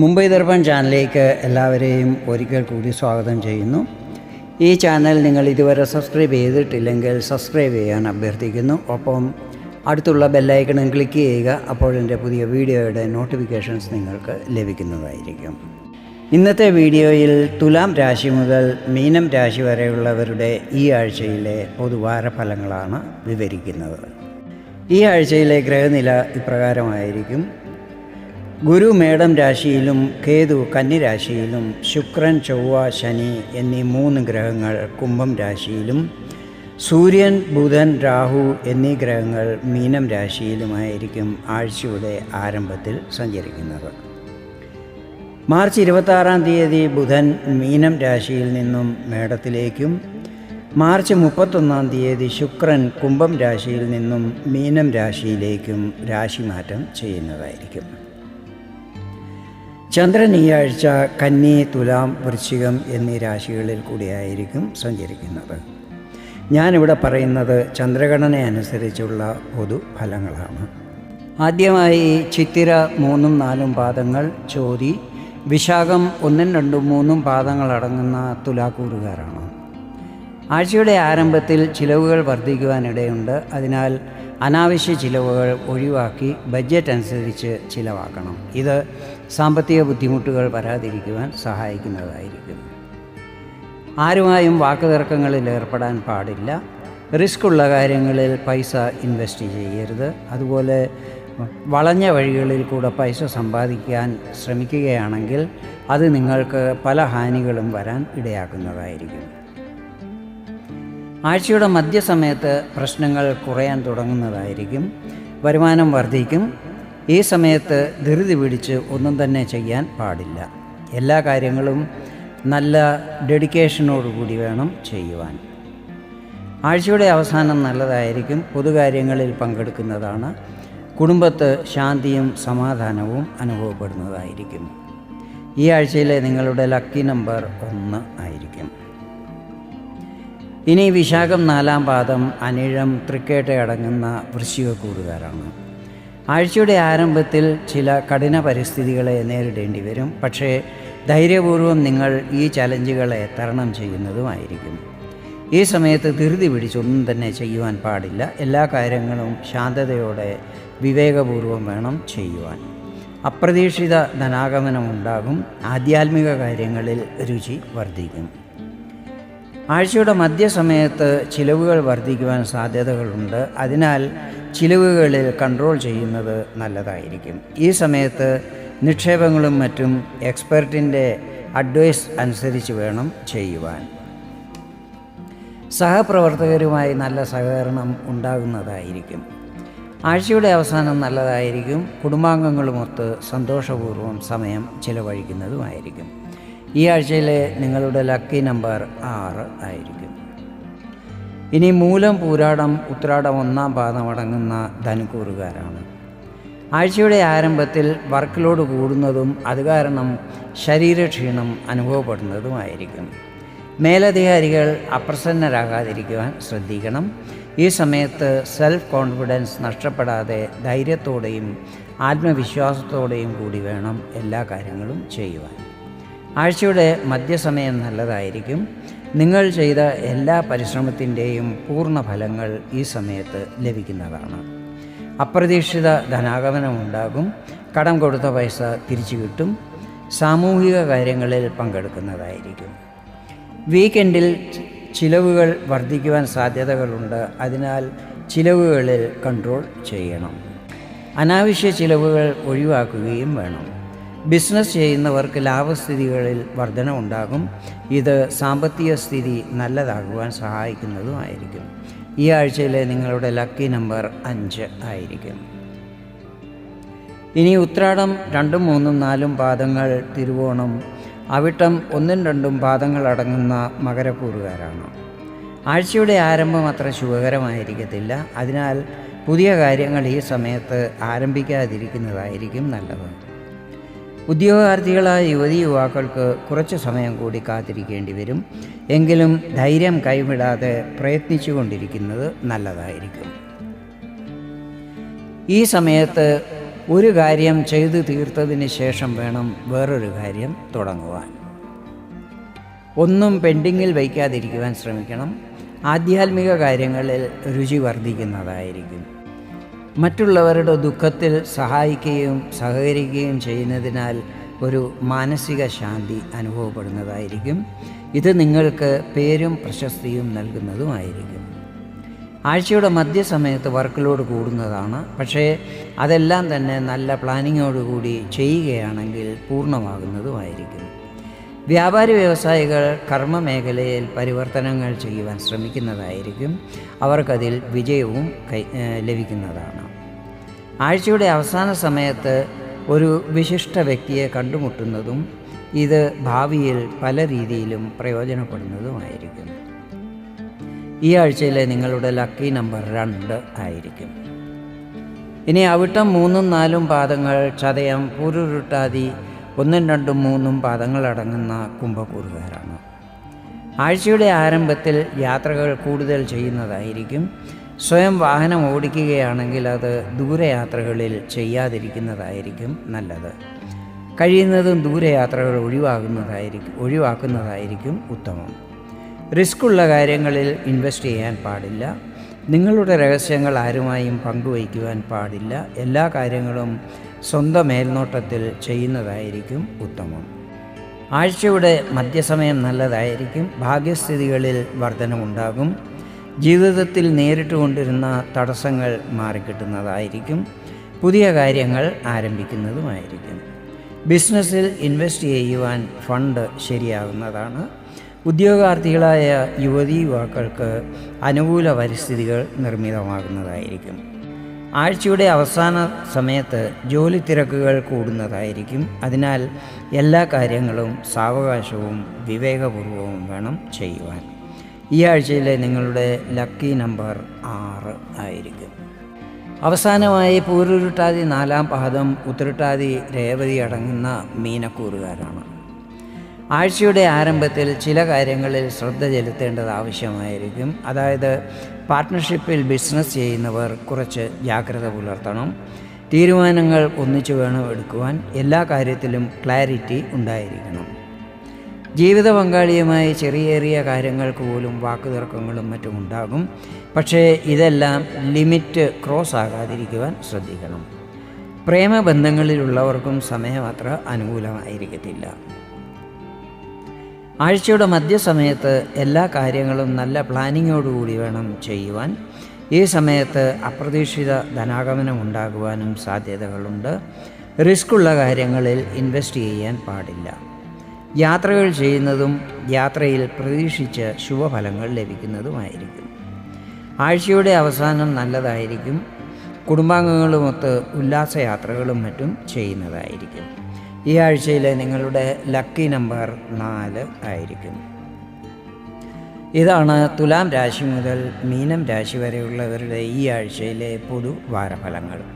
മുംബൈ ദർപ്പൺ ചാനലിലേക്ക് എല്ലാവരെയും ഒരിക്കൽ കൂടി സ്വാഗതം ചെയ്യുന്നു. ഈ ചാനൽ നിങ്ങൾ ഇതുവരെ സബ്സ്ക്രൈബ് ചെയ്തിട്ടില്ലെങ്കിൽ സബ്സ്ക്രൈബ് ചെയ്യാൻ അഭ്യർത്ഥിക്കുന്നു. ഒപ്പം അടുത്തുള്ള ബെല്ലൈക്കണം ക്ലിക്ക് ചെയ്യുക അപ്പോൾ എന്റെ പുതിയ വീഡിയോയുടെ നോട്ടിഫിക്കേഷൻസ് നിങ്ങൾക്ക് ലഭിക്കുന്നതായിരിക്കും. ഇന്നത്തെ വീഡിയോയിൽ തുലാം രാശി മുതൽ മീനം രാശി വരെയുള്ളവരുടെ ഈ ആഴ്ചയിലെ പൊതുവാര ഫലങ്ങളാണ് വിവരിക്കുന്നത്. ഈ ആഴ്ചയിലെ ഗ്രഹനില ഇപ്രകാരമായിരിക്കും. ഗുരു മേടം രാശിയിലും കേതു കന്നിരാശിയിലും ശുക്രൻ ചൊവ്വ ശനി എന്നീ മൂന്ന് ഗ്രഹങ്ങൾ കുംഭം രാശിയിലും സൂര്യൻ ബുധൻ രാഹു എന്നീ ഗ്രഹങ്ങൾ മീനം രാശിയിലുമായിരിക്കും ആഴ്ചയുടെ ആരംഭത്തിൽ സഞ്ചരിക്കുന്നത്. മാർച്ച് ഇരുപത്താറാം തീയതി ബുധൻ മീനം രാശിയിൽ നിന്നും മേടത്തിലേക്കും മാർച്ച് മുപ്പത്തൊന്നാം തീയതി ശുക്രൻ കുംഭം രാശിയിൽ നിന്നും മീനം രാശിയിലേക്കും രാശിമാറ്റം ചെയ്യുന്നതായിരിക്കും. ചന്ദ്രൻ ഈ ആഴ്ച കന്നി തുലാം വൃശ്ചികം എന്നീ രാശികളിൽ കൂടിയായിരിക്കും സഞ്ചരിക്കുന്നത്. ഞാനിവിടെ പറയുന്നത് ചന്ദ്രഗണന അനുസരിച്ചുള്ള പൊതു ഫലങ്ങളാണ്. ആദ്യമായി ചിത്തിര മൂന്നും നാലും പാദങ്ങൾ ചോതി വിശാഖം ഒന്നും രണ്ടും മൂന്നും പാദങ്ങളടങ്ങുന്ന തുലാക്കൂറുകാരാണ്. ആഴ്ചയുടെ ആരംഭത്തിൽ ചിലവുകൾ വർദ്ധിക്കുവാനിടയുണ്ട്. അതിനാൽ അനാവശ്യ ചിലവുകൾ ഒഴിവാക്കി ബഡ്ജറ്റ് അനുസരിച്ച് ചിലവാക്കണം. ഇത് സാമ്പത്തിക ബുദ്ധിമുട്ടുകൾ വരാതിരിക്കുവാൻ സഹായിക്കുന്നതായിരിക്കും. ആരുമായും വാക്കുതർക്കങ്ങളിൽ ഏർപ്പെടാൻ പാടില്ല. റിസ്ക് ഉള്ള കാര്യങ്ങളിൽ പൈസ ഇൻവെസ്റ്റ് ചെയ്യരുത്. അതുപോലെ വളഞ്ഞ വഴികളിൽ കൂടെ പൈസ സമ്പാദിക്കാൻ ശ്രമിക്കുകയാണെങ്കിൽ അത് നിങ്ങൾക്ക് പല ഹാനികളും വരാൻ ഇടയാക്കുന്നതായിരിക്കും. ആഴ്ചയുടെ മധ്യസമയത്ത് പ്രശ്നങ്ങൾ കുറയാൻ തുടങ്ങുന്നതായിരിക്കും. വരുമാനം വർദ്ധിക്കും. ഈ സമയത്ത് ധൃതി പിടിച്ച് ഒന്നും തന്നെ ചെയ്യാൻ പാടില്ല. എല്ലാ കാര്യങ്ങളും നല്ല ഡെഡിക്കേഷനോടുകൂടി വേണം ചെയ്യുവാൻ. ആഴ്ചയുടെ അവസാനം നല്ലതായിരിക്കും. പൊതുകാര്യങ്ങളിൽ പങ്കെടുക്കുന്നതാണ്. കുടുംബത്ത് ശാന്തിയും സമാധാനവും അനുഭവപ്പെടുന്നതായിരിക്കും. ഈ ആഴ്ചയിലെ നിങ്ങളുടെ ലക്കി നമ്പർ ഒന്ന് ആയിരിക്കും. ഇനി വിശാഖം നാലാം പാദം അനിഴം തൃക്കേട്ട അടങ്ങുന്ന വൃശ്ചികക്കൂറുകാരാണ് ആഴ്ചയുടെ ആരംഭത്തിൽ ചില കഠിന പരിസ്ഥിതികളെ നേരിടേണ്ടി വരും. പക്ഷേ ധൈര്യപൂർവം നിങ്ങൾ ഈ ചലഞ്ചുകളെ തരണം ചെയ്യുന്നതുമായിരിക്കും. ഈ സമയത്ത് ധൃതി പിടിച്ചൊന്നും തന്നെ ചെയ്യുവാൻ പാടില്ല. എല്ലാ കാര്യങ്ങളും ശാന്തതയോടെ വിവേകപൂർവം വേണം ചെയ്യുവാൻ. അപ്രതീക്ഷിത ധനാഗമനമുണ്ടാകും. ആധ്യാത്മിക കാര്യങ്ങളിൽ രുചി വർദ്ധിക്കും. ആഴ്ചയുടെ മധ്യസമയത്ത് ചിലവുകൾ വർദ്ധിക്കുവാൻ സാധ്യതകളുണ്ട്. അതിനാൽ ചിലവുകളിൽ കൺട്രോൾ ചെയ്യുന്നത് നല്ലതായിരിക്കും. ഈ സമയത്ത് നിക്ഷേപങ്ങളും മറ്റും എക്സ്പെർട്ടിന്റെ അഡ്വൈസ് അനുസരിച്ച് വേണം ചെയ്യുവാൻ. സഹപ്രവർത്തകരുമായി നല്ല സഹകരണം ഉണ്ടാകുന്നതായിരിക്കും. ആഴ്ചയുടെ അവസാനം നല്ലതായിരിക്കും. കുടുംബാംഗങ്ങളുമൊത്ത് സന്തോഷപൂർവം സമയം ചിലവഴിക്കുന്നതുമായിരിക്കും. ഈ ആഴ്ചയിലെ നിങ്ങളുടെ ലക്കി നമ്പർ ആറ് ആയിരിക്കും. ഇനി മൂലം പൂരാടം ഉത്രാടം ഒന്നാം പാദമടങ്ങുന്ന ധനുക്കൂറുകാരാണ്. ആഴ്ചയുടെ ആരംഭത്തിൽ വർക്ക് കൂടുന്നതും അത് കാരണം ശരീരക്ഷീണം അനുഭവപ്പെടുന്നതുമായിരിക്കും. മേലധികാരികൾ അപ്രസന്നരാകാതിരിക്കുവാൻ ശ്രദ്ധിക്കണം. ഈ സമയത്ത് സെൽഫ് കോൺഫിഡൻസ് നഷ്ടപ്പെടാതെ ധൈര്യത്തോടെയും ആത്മവിശ്വാസത്തോടെയും കൂടി വേണം എല്ലാ കാര്യങ്ങളും ചെയ്യുവാൻ. ആഴ്ചയുടെ മധ്യസമയം നല്ലതായിരിക്കും. നിങ്ങൾ ചെയ്ത എല്ലാ പരിശ്രമത്തിന്റെയും പൂർണ ഫലങ്ങൾ ഈ സമയത്ത് ലഭിക്കുന്നതാണ്. അപ്രതീക്ഷിത ധനാഗമനമുണ്ടാകും. കടം കൊടുത്ത പൈസ തിരിച്ചു കിട്ടും. സാമൂഹിക കാര്യങ്ങളിൽ പങ്കെടുക്കുന്നതായിരിക്കും. വീക്കെൻഡിൽ ചിലവുകൾ വർദ്ധിക്കുവാൻ സാധ്യതകളുണ്ട്. അതിനാൽ ചിലവുകളിൽ കൺട്രോൾ ചെയ്യണം. അനാവശ്യ ചിലവുകൾ ഒഴിവാക്കുകയും വേണം. ബിസിനസ് ചെയ്യുന്നവർക്ക് ലാഭസ്ഥിതികളിൽ വർധന ഉണ്ടാകും ഇത് സാമ്പത്തിക സ്ഥിതി നല്ലതാകുവാൻ സഹായിക്കുന്നതുമായിരിക്കും ഈ ആഴ്ചയിലെ നിങ്ങളുടെ ലക്കി നമ്പർ അഞ്ച് ആയിരിക്കും. ഇനി ഉത്രാടം രണ്ടും മൂന്നും നാലും പാദങ്ങൾ തിരുവോണം. അവിട്ടം ഒന്നും രണ്ടും പാദങ്ങൾ അടങ്ങുന്ന മകരക്കൂറുകാരാണ്. ആഴ്ചയുടെ ആരംഭം അത്ര ശുഭകരമായിരിക്കത്തില്ല. അതിനാൽ പുതിയ കാര്യങ്ങൾ ഈ സമയത്ത് ആരംഭിക്കാതിരിക്കുന്നതായിരിക്കും നല്ലത്. ഉദ്യോഗാർത്ഥികളായ യുവതി യുവാക്കൾക്ക് കുറച്ച് സമയം കൂടി കാത്തിരിക്കേണ്ടി വരും. എങ്കിലും ധൈര്യം കൈവിടാതെ പ്രയത്നിച്ചു കൊണ്ടിരിക്കുന്നത് നല്ലതായിരിക്കും. ഈ സമയത്ത് ഒരു കാര്യം ചെയ്തു തീർത്തതിന് ശേഷം വേണം വേറൊരു കാര്യം തുടങ്ങുവാൻ. ഒന്നും പെൻഡിങ്ങിൽ വയ്ക്കാതിരിക്കുവാൻ ശ്രമിക്കണം. ആധ്യാത്മിക കാര്യങ്ങളിൽ രുചി വർദ്ധിക്കുന്നതായിരിക്കും. മറ്റുള്ളവരുടെ ദുഃഖത്തിൽ സഹായിക്കുകയും സഹകരിക്കുകയും ചെയ്യുന്നതിനാൽ ഒരു മാനസിക ശാന്തി അനുഭവപ്പെടുന്നതായിരിക്കും. ഇത് നിങ്ങൾക്ക് പേരും പ്രശസ്തിയും നൽകുന്നതുമായിരിക്കും. ആഴ്ചയുടെ മധ്യസമയത്ത് വർക്ക് ലോഡ് കൂടുന്നതാണ്. പക്ഷേ അതെല്ലാം തന്നെ നല്ല പ്ലാനിങ്ങോടുകൂടി ചെയ്യുകയാണെങ്കിൽ പൂർണമാകുന്നതുമായിരിക്കും. വ്യാപാരി വ്യവസായികൾ കർമ്മ മേഖലയിൽ പരിവർത്തനങ്ങൾ ചെയ്യുവാൻ ശ്രമിക്കുന്നതായിരിക്കും. അവർക്കതിൽ വിജയവും ലഭിക്കുന്നതാണ്. ആഴ്ചയുടെ അവസാന സമയത്ത് ഒരു വിശിഷ്ട വ്യക്തിയെ കണ്ടുമുട്ടുന്നതും ഇത് ഭാവിയിൽ പല രീതിയിലും പ്രയോജനപ്പെടുന്നതുമായിരിക്കും. ഈ ആഴ്ചയിലെ നിങ്ങളുടെ ലക്കി നമ്പർ രണ്ട് ആയിരിക്കും. ഇനി അവിട്ടം മൂന്നും നാലും പാദങ്ങൾ ചതയം പൂരുരുട്ടാതി ഒന്നും രണ്ടും മൂന്നും പാദങ്ങളടങ്ങുന്ന കുംഭക്കൂറുകാരാണ് ആഴ്ചയുടെ ആരംഭത്തിൽ യാത്രകൾ കൂടുതൽ ചെയ്യുന്നതായിരിക്കും. സ്വയം വാഹനം ഓടിക്കുകയാണെങ്കിൽ അത് ദൂരയാത്രകളിൽ ചെയ്യാതിരിക്കുന്നതായിരിക്കും നല്ലത്. കഴിയുന്നതും ദൂരയാത്രകൾ ഒഴിവാകുന്നതായിരിക്കും ഒഴിവാക്കുന്നതായിരിക്കും ഉത്തമം. റിസ്ക് ഉള്ള കാര്യങ്ങളിൽ ഇൻവെസ്റ്റ് ചെയ്യാൻ പാടില്ല. നിങ്ങളുടെ രഹസ്യങ്ങൾ ആരുമായും പങ്കുവയ്ക്കുവാൻ പാടില്ല. എല്ലാ കാര്യങ്ങളും സ്വന്തം മേൽനോട്ടത്തിൽ ചെയ്യുന്നതായിരിക്കും ഉത്തമം. ആഴ്ചയുടെ മധ്യസമയം നല്ലതായിരിക്കും. ഭാഗ്യസ്ഥിതികളിൽ വർധനമുണ്ടാകും. ജീവിതത്തിൽ നേരിട്ട് കൊണ്ടിരുന്ന തടസ്സങ്ങൾ മാറിക്കിട്ടുന്നതായിരിക്കും. പുതിയ കാര്യങ്ങൾ ആരംഭിക്കുന്നതുമായിരിക്കും. ബിസിനസ്സിൽ ഇൻവെസ്റ്റ് ചെയ്യുവാൻ ഫണ്ട് ശരിയാകുന്നതാണ്. ഉദ്യോഗാർത്ഥികളായ യുവതി യുവാക്കൾക്ക് അനുകൂല പരിസ്ഥിതികൾ നിർമ്മിതമാകുന്നതായിരിക്കും. ആഴ്ചയുടെ അവസാന സമയത്ത് ജോലി തിരക്കുകൾ കൂടുന്നതായിരിക്കും. അതിനാൽ എല്ലാ കാര്യങ്ങളും സാവകാശവും വിവേകപൂർവവും വേണം ചെയ്യുവാൻ. ഈ ആഴ്ചയിലെ നിങ്ങളുടെ ലക്കി നമ്പർ ആറ് ആയിരിക്കും. അവസാനമായി പൂരുരുട്ടാതി നാലാം പാദം ഉത്തരട്ടാതി രേവതി അടങ്ങുന്ന മീനക്കൂറുകാരാണ്. ആഴ്ചയുടെ ആരംഭത്തിൽ ചില കാര്യങ്ങളിൽ ശ്രദ്ധ ചെലുത്തേണ്ടത് ആവശ്യമായിരിക്കും. അതായത് പാർട്ട്ണർഷിപ്പിൽ ബിസിനസ് ചെയ്യുന്നവർ കുറച്ച് ജാഗ്രത പുലർത്തണം. തീരുമാനങ്ങൾ ഒന്നിച്ചു വേണം എടുക്കുവാൻ. എല്ലാ കാര്യത്തിലും ക്ലാരിറ്റി ഉണ്ടായിരിക്കണം. ജീവിത പങ്കാളിയുമായി ചെറിയ ചെറിയ കാര്യങ്ങൾക്ക് പോലും വാക്കുതർക്കങ്ങളും മറ്റും ഉണ്ടാകും. പക്ഷേ ഇതെല്ലാം ലിമിറ്റ് ക്രോസ് ആകാതിരിക്കുവാൻ ശ്രദ്ധിക്കണം. പ്രേമബന്ധങ്ങളിലുള്ളവർക്കും സമയം അത്ര അനുകൂലമായിരിക്കത്തില്ല. ആഴ്ചയുടെ മധ്യസമയത്ത് എല്ലാ കാര്യങ്ങളും നല്ല പ്ലാനിങ്ങോടുകൂടി വേണം ചെയ്യുവാൻ. ഈ സമയത്ത് അപ്രതീക്ഷിത ധനാഗമനം ഉണ്ടാകുവാനും സാധ്യതകളുണ്ട്. റിസ്ക്കുള്ള കാര്യങ്ങളിൽ ഇൻവെസ്റ്റ് ചെയ്യാൻ പാടില്ല. യാത്രകൾ ചെയ്യുന്നതും യാത്രയിൽ പ്രതീക്ഷിച്ച് ശുഭഫലങ്ങൾ ലഭിക്കുന്നതുമായിരിക്കും. ആഴ്ചയുടെ അവസാനം നല്ലതായിരിക്കും. കുടുംബാംഗങ്ങളുമൊത്ത് ഉല്ലാസയാത്രകളും മറ്റും ചെയ്യുന്നതായിരിക്കും. ഈ ആഴ്ചയിലെ നിങ്ങളുടെ ലക്കി നമ്പർ നാല് ആയിരിക്കും. ഇതാണ് തുലാം രാശി മുതൽ മീനം രാശി വരെയുള്ളവരുടെ ഈ ആഴ്ചയിലെ പൊതു വാരഫലങ്ങൾ